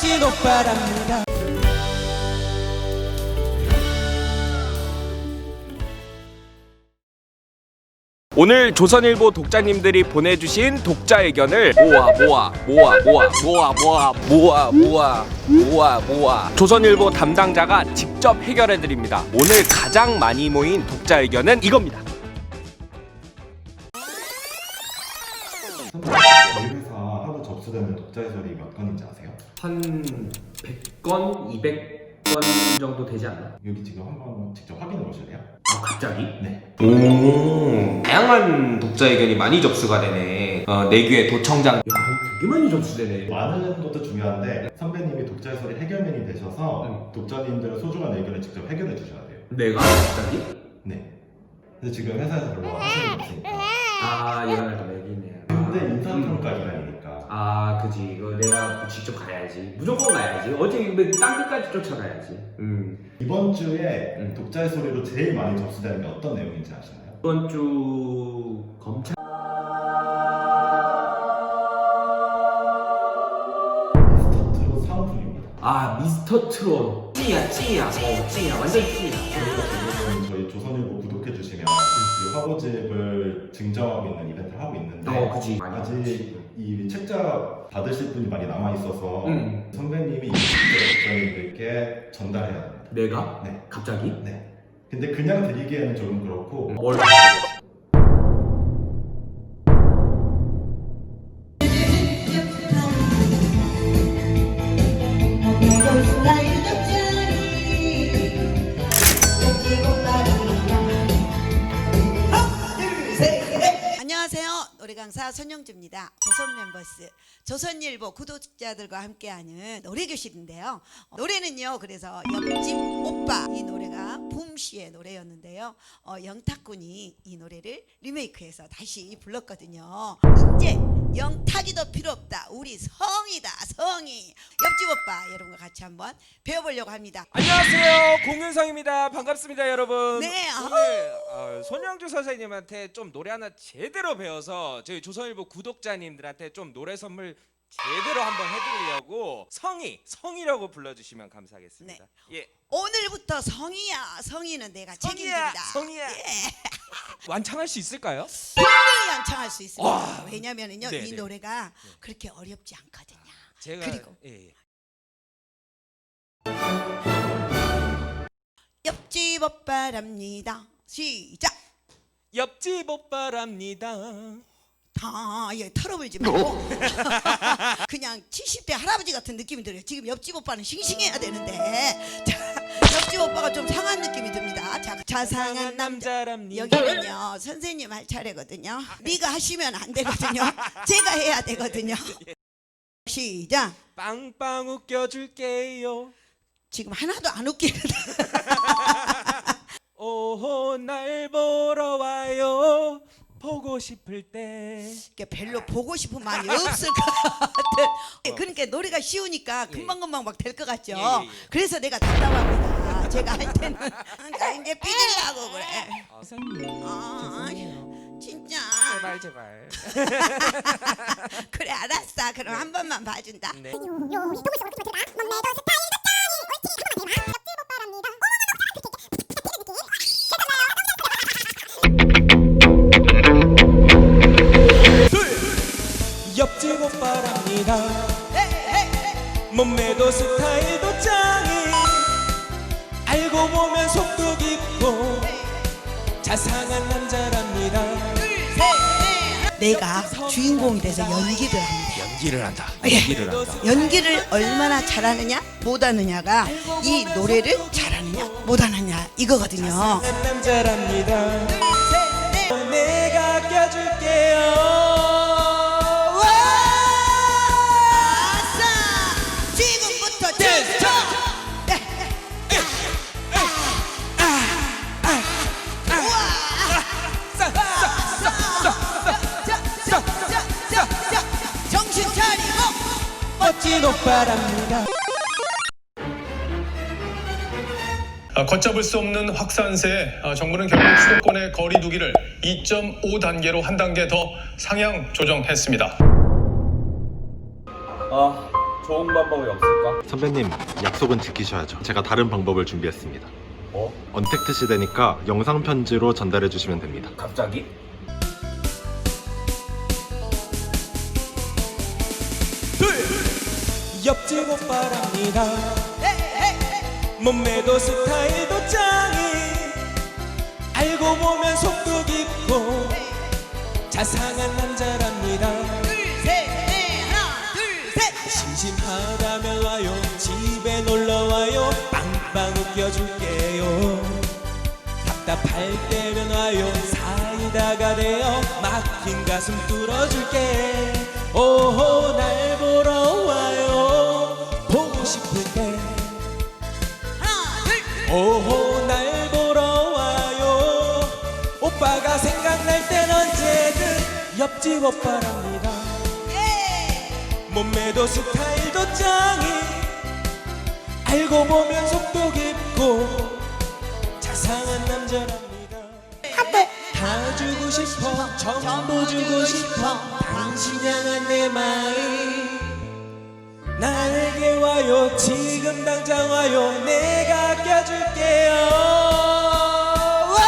멋진 오빠랍니다 오늘 조선일보 독자님들이 보내주신 독자 의견을 모아 모아 모아 모아 모아 모아 모아 모아 모아 모아 조선일보 담당자가 직접 해결해 드립니다. 오늘 가장 많이 모인 독자 의견은 이겁니다. 접수되는 독자 해설이 몇 건인지 아세요? 한 100건, 200건 정도 되지 않나? 여기 지금 한번 직접 확인해 보실래요? 아 갑자기? 네. 오 다양한 독자 의견이 많이 접수가 되네. 어, 내규의 도청장 야 되게 많이 접수되네 많은 것도 중요한데 선배님이 독자 해설이 해결맨이 되셔서 독자님들의 소중한 의견을 직접 해결해 주셔야 돼요. 내가 갑자기? 네. 근데 지금 회사에서 별로 하시는 게 없으니까. 아 이거는 또 맥이네 근데 아, 인사 평가 기간이니까. 아 그지 이거 내가 직접 가야지 무조건 가야지 어떻게 땅 끝까지 쫓아가야지 음 이번 주에 음. 독자 해설이로 제일 많이 접수되는 게 어떤 내용인지 아시나요? 이번 주 검찰 스타트로 사은품입니다. 아 미스터 트롯 찌야 찌야 어 찌야 완전 찌야 지금 저희 조선일보 구독해 주시면 이 화보집을 증정하고 있는 이벤트를 하고 있는데 어 많이 아직 이 책자 받으실 분이 많이 남아 있어서 음. 선배님이 이 독자님들께 전달해야 됩니다. 내가? 네. 갑자기? 네. 근데 그냥 드리기에는 조금 그렇고 뭘 강사 손영주입니다. 조선 멤버스 조선일보 구독자들과 함께하는 노래 교실인데요. 어, 노래는요. 그래서 옆집 오빠 이 노래가 붐 씨의 노래였는데요. 어, 영탁군이 이 노래를 리메이크해서 다시 불렀거든요. 이제 영탁이도 필요 없다. 우리 성이다. 성이 옆집 오빠 여러분과 같이 한번 배워보려고 합니다. 안녕하세요 공윤성입니다 반갑습니다 여러분 네, 오늘 어, 손영주 선생님한테 좀 노래 하나 제대로 배워서 저희 조선일보 구독자님들한테 좀 노래 선물 제대로 한번 해드리려고 성이 성이라고 불러주시면 감사하겠습니다 예 오늘부터 성이야. 성이는 내가 성이야 책임집니다. 성이야 예. 완창할 수 있을까요? 연창할 수 있습니다. 와. 왜냐면은요 네, 이 네. 노래가 그렇게 어렵지 않거든요. 제가 그리고. 예, 예. 옆집 오빠랍니다. 시작. 옆집 오빠랍니다 다 예, 털어불지 말고 그냥 70대 할아버지 같은 느낌이 들어요. 지금 옆집 오빠는 싱싱해야 되는데 자, 옆집 오빠가 좀 상한 느낌이 듭니다. 자, 자상한 남자. 남자랍니다 여기는요 선생님 할 차례거든요. 네가 하시면 안 되거든요. 제가 해야 되거든요. 시작. 빵빵 웃겨줄게요 지금 하나도 안 웃기는데. 오호 날 보러 와요 보고 싶을 때 이게 별로 보고 싶은 마음이 없을 것 같은. 그러니까 노래가 쉬우니까 금방금방 막 될 것 같죠. 예, 예, 예. 그래서 내가 답답합니다. 제가 할 때는 나 이제 삐질라고 그래. 아, 선생님 아, 진짜. 제발 제발 그래 알았어. 그럼 한 번만 봐준다. 네. 옆집 오빠랍니다 몸매도 스타일 자상한 남자랍니다 내가 주인공이 돼서 연기를 합니다. 연기를 한다 예. 연기를 한다 연기를 얼마나 잘하느냐 못하느냐가 이 노래를 잘하느냐 못하느냐 이거거든요. 자상한 남자랍니다 멋진 오빠랍니다 아, 걷잡을 수 없는 확산세에 아, 정부는 결국 수도권의 거리 두기를 2.5단계로 한 단계 더 상향 조정했습니다. 아 좋은 방법이 없을까? 선배님 약속은 지키셔야죠. 제가 다른 방법을 준비했습니다. 뭐? 언택트 시대니까 영상 편지로 전달해 주시면 됩니다. 갑자기? 옆집 오빠랍니다. 몸매도 스타일도 짱이. 알고 보면 속도 깊고 자상한 남자랍니다. 심심하다면 와요. 집에 놀러와요. 빵빵 웃겨줄게요. 답답할 때면 와요. 사이다가 되어 막힌 가슴 뚫어줄게. 오호 날 보러 와요 오호 날 보러 와요. 오빠가 생각날 땐 언제든 옆집 오빠랍니다. 예. 몸매도 스타일도 짱이. 알고 보면 속도 깊고 자상한 남자랍니다. 다 주고 싶어 전부 주고 싶어 당신 향한 내 마음 와요 지금 당장 와요 내가 껴줄게요 와!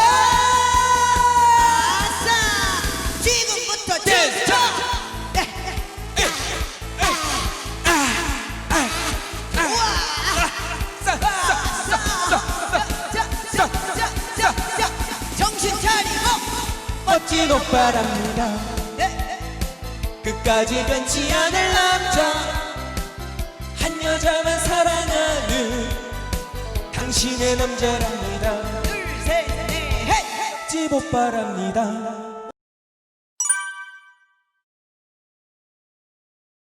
아싸 지금부터 춤춰 정신 차리고 멋진 오빠랍니다 끝까지 변치 않을 남자 당신의 남자랍니다. 둘셋넷 집 오빠랍니다